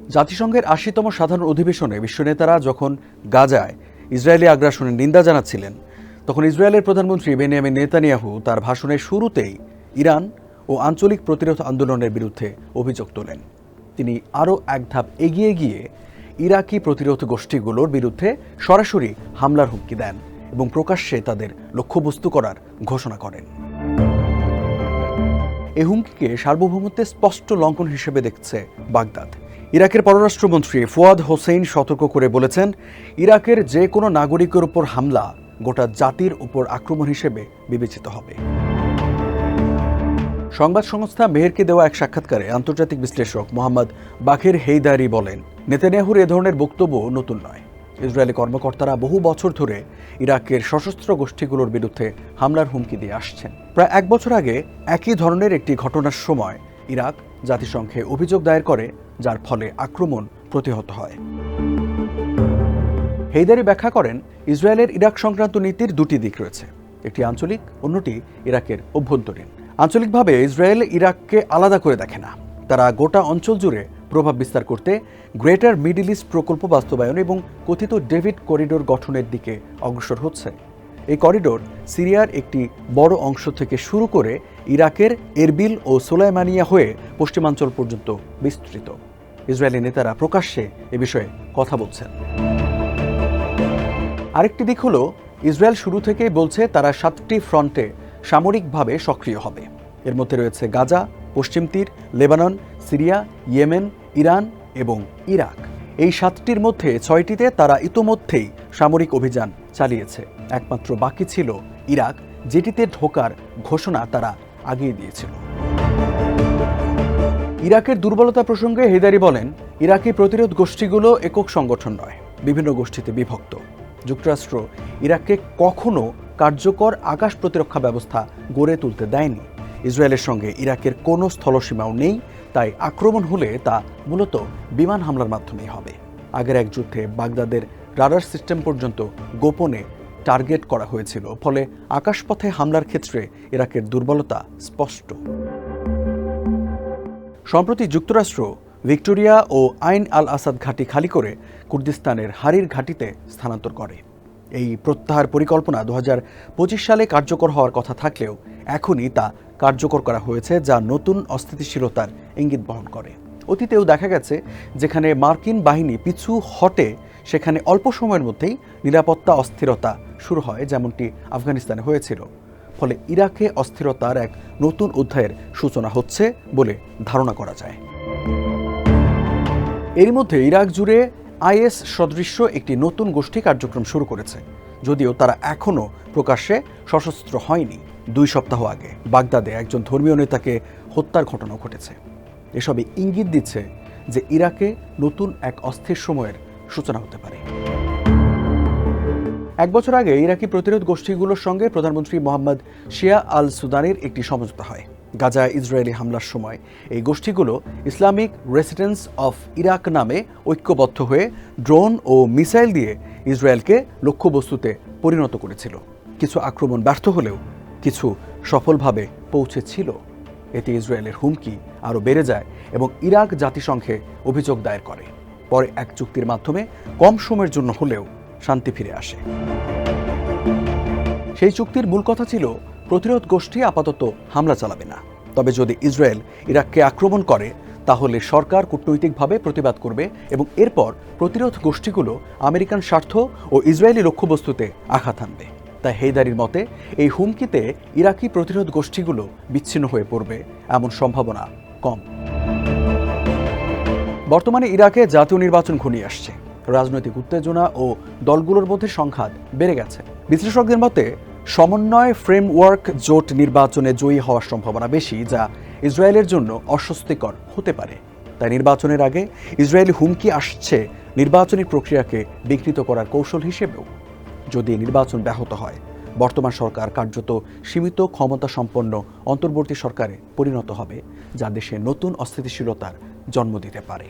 জাতিসংঘের আশিতম সাধারণ অধিবেশনে বিশ্ব নেতারা যখন গাজায় ইসরায়েলি আগ্রাসনের নিন্দা জানাচ্ছিলেন, তখন ইসরায়েলের প্রধানমন্ত্রী বেনিয়ামিন নেতানিয়াহু তার ভাষণের শুরুতেই ইরান ও আঞ্চলিক প্রতিরোধ আন্দোলনের বিরুদ্ধে অভিযোগ তোলেন। তিনি আরও এক ধাপ এগিয়ে গিয়ে ইরাকি প্রতিরোধ গোষ্ঠীগুলোর বিরুদ্ধে সরাসরি হামলার হুমকি দেন এবং প্রকাশ্যে তাদের লক্ষ্যবস্তু করার ঘোষণা করেন। এ হুমকিকে সার্বভৌমত্বের স্পষ্ট লঙ্ঘন হিসেবে দেখছে বাগদাদ। ইরাকের পররাষ্ট্রমন্ত্রী ফুয়াদ হোসেইন সতর্ক করে বলেছেন, ইরাকের যে কোনো নাগরিকের উপর হামলা গোটা জাতির উপর আক্রমণ হিসেবে বিবেচিত হবে। সংবাদ সংস্থা মেহেরকে দেওয়া এক সাক্ষাৎকারে আন্তর্জাতিক বিশ্লেষক মোহাম্মদ বাকের হেইদারি বলেন, নেতানিয়াহুর এ ধরনের বক্তব্য নতুন নয়। ইসরায়েলি কর্মকর্তারা বহু বছর ধরে ইরাকের সশস্ত্র গোষ্ঠীগুলোর বিরুদ্ধে হামলার হুমকি দিয়ে আসছেন। প্রায় এক বছর আগে একই ধরনের একটি ঘটনার সময় ইরাক জাতিসংঘে অভিযোগ দায়ের করে, যার ফলে আক্রমণ প্রতিহত হয়। হেইদারি ব্যাখ্যা করেন, ইসরায়েলের ইরাক সংক্রান্ত নীতির দুটি দিক রয়েছে। একটি আঞ্চলিক, অন্যটি ইরাকের অভ্যন্তরীণ। আঞ্চলিকভাবে ইসরায়েল ইরাককে আলাদা করে দেখে না। তারা গোটা অঞ্চল জুড়ে প্রভাব বিস্তার করতে গ্রেটার মিডল ইস্ট প্রকল্প বাস্তবায়ন এবং কথিত ডেভিড করিডোর গঠনের দিকে অগ্রসর হচ্ছে। এই করিডোর সিরিয়ার একটি বড় অংশ থেকে শুরু করে ইরাকের এরবিল ও সোলাইমানিয়া হয়ে পশ্চিমাঞ্চল পর্যন্ত বিস্তৃত। ইসরায়েলি নেতারা প্রকাশ্যে এ বিষয়ে কথা বলছেন। আরেকটি দিক হলো, ইসরায়েল শুরু থেকেই বলছে তারা সাতটি ফ্রন্টে সামরিকভাবে সক্রিয় হবে। এর মধ্যে রয়েছে গাজা, পশ্চিম তীর, লেবানন, সিরিয়া, ইয়েমেন, ইরান এবং ইরাক। এই সাতটির মধ্যে ছয়টিতে তারা ইতোমধ্যেই সামরিক অভিযান চালিয়েছে। একমাত্র বাকি ছিল ইরাক, যেটিতে ঢোকার ঘোষণা তারা আগিয়ে দিয়েছিল। ইরাকের দুর্বলতা প্রসঙ্গে হেদারি বলেন, ইরাকি প্রতিরোধ গোষ্ঠীগুলো একক সংগঠন নয়, বিভিন্ন গোষ্ঠীতে বিভক্ত। যুক্তরাষ্ট্র ইরাককে কখনো কার্যকর আকাশ প্রতিরক্ষা ব্যবস্থা গড়ে তুলতে দেয়নি। ইসরায়েলের সঙ্গে ইরাকের কোনো স্থলসীমাও নেই তাই আক্রমণ হলে তা মূলত বিমান হামলার মাধ্যমেই হবে। আগের এক যুদ্ধে বাগদাদের রাডার সিস্টেম পর্যন্ত গোপনে টার্গেট করা হয়েছিল, ফলে আকাশপথে হামলার ক্ষেত্রে ইরাকের দুর্বলতা স্পষ্ট। সম্প্রতি যুক্তরাষ্ট্র, ভিক্টোরিয়া ও আইন আল আসাদ ঘাঁটি খালি করে কুর্দিস্তানের হারির ঘাঁটিতে স্থানান্তর করে। এই প্রত্যাহার পরিকল্পনা দু হাজার পঁচিশ সালে কার্যকর হওয়ার কথা থাকলেও এখনই তা কার্যকর করা হয়েছে যা নতুন অস্থিতিশীলতার ইঙ্গিত বহন করে। অতীতেও দেখা গেছে যেখানে মার্কিন বাহিনী পিছু হটে, সেখানে অল্প সময়ের মধ্যেই নিরাপত্তা অস্থিরতা শুরু হয়, যেমনটি আফগানিস্তানে হয়েছিল। ফলে ইরাকে অস্থিরতার এক নতুন অধ্যায়ের সূচনা হচ্ছে বলে ধারণা করা যায়। এরই মধ্যে ইরাক জুড়ে আইএস সদৃশ্য একটি নতুন গোষ্ঠী কার্যক্রম শুরু করেছে, যদিও তারা এখনও প্রকাশ্যে সশস্ত্র হয়নি। দুই সপ্তাহ আগে বাগদাদে একজন ধর্মীয় নেতাকে হত্যার ঘটনা ঘটেছে। এসবই ইঙ্গিত দিচ্ছে যে ইরাকে নতুন এক অস্থির সময়ের সূচনা হতে পারে। এক বছর আগে ইরাকি প্রতিরোধ গোষ্ঠীগুলোর সঙ্গে প্রধানমন্ত্রী মোহাম্মদ শিয়া আল সুদানের একটি সমঝোতা হয়। গাজা ইসরায়েলি হামলার সময় এই গোষ্ঠীগুলো ইসলামিক রেসিডেন্স অফ ইরাক নামে ঐক্যবদ্ধ হয়ে ড্রোন ও মিসাইল দিয়ে ইসরায়েলকে লক্ষ্যবস্তুতে পরিণত করেছিল। কিছু আক্রমণ ব্যর্থ হলেও কিছু সফলভাবে পৌঁছেছিল। এতে ইসরায়েলের হুমকি আরও বেড়ে যায় এবং ইরাক জাতিসংঘে অভিযোগ দায়ের করে। পরে এক চুক্তির মাধ্যমে কম সময়ের জন্য হলেও শান্তি ফিরে আসে। সেই চুক্তির মূল কথা ছিল, প্রতিরোধ গোষ্ঠী আপাতত হামলা চালাবে না। তবে যদি ইসরায়েল ইরাককে আক্রমণ করে, তাহলে সরকার কূটনৈতিকভাবে প্রতিবাদ করবে এবং এরপর প্রতিরোধ গোষ্ঠীগুলো আমেরিকান স্বার্থ ও ইসরায়েলি লক্ষ্যবস্তুতে আঘাত আনবে তাই হেইদারির মতে, এই হুমকিতে ইরাকি প্রতিরোধ গোষ্ঠীগুলো বিচ্ছিন্ন হয়ে পড়বে, এমন সম্ভাবনা কম। বর্তমানে ইরাকে জাতীয় নির্বাচন ঘনিয়ে আসছে। রাজনৈতিক উত্তেজনা ও দলগুলোর মধ্যে সংঘাত বেড়ে গেছে। বিশ্লেষকদের মতে, সমন্বয় ফ্রেমওয়ার্ক জোট নির্বাচনে জয়ী হওয়ার সম্ভাবনা বেশি, যা ইসরায়েলের জন্য অস্বস্তিকর হতে পারে। তাই নির্বাচনের আগে ইসরায়েলি হুমকি আসছে নির্বাচনী প্রক্রিয়াকে বিকৃত করার কৌশল হিসেবেও। যদি নির্বাচন ব্যাহত হয়। বর্তমান সরকার কার্যত সীমিত ক্ষমতা সম্পন্ন অন্তর্বর্তী সরকারে পরিণত হবে, যা দেশে নতুন অস্থিতিশীলতার জন্ম দিতে পারে।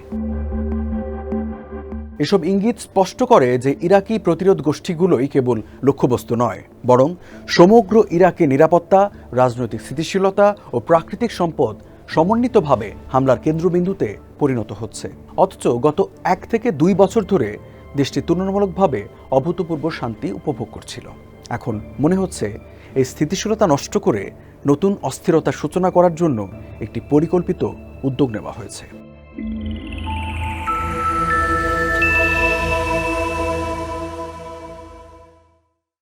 এসব ইঙ্গিত স্পষ্ট করে যে ইরাকি প্রতিরোধ গোষ্ঠীগুলোই কেবল লক্ষ্যবস্তু নয়, বরং সমগ্র ইরাকে নিরাপত্তা, রাজনৈতিক স্থিতিশীলতা ও প্রাকৃতিক সম্পদ সমন্বিতভাবে হামলার কেন্দ্রবিন্দুতে পরিণত হচ্ছে। অথচ গত এক থেকে দুই বছর ধরে দেশটি তুলনামূলকভাবে অভূতপূর্ব শান্তি উপভোগ করছিল। এখন মনে হচ্ছে এই স্থিতিশীলতা নষ্ট করে নতুন অস্থিরতার সূচনা করার জন্য একটি পরিকল্পিত উদ্যোগ নেওয়া হয়েছে।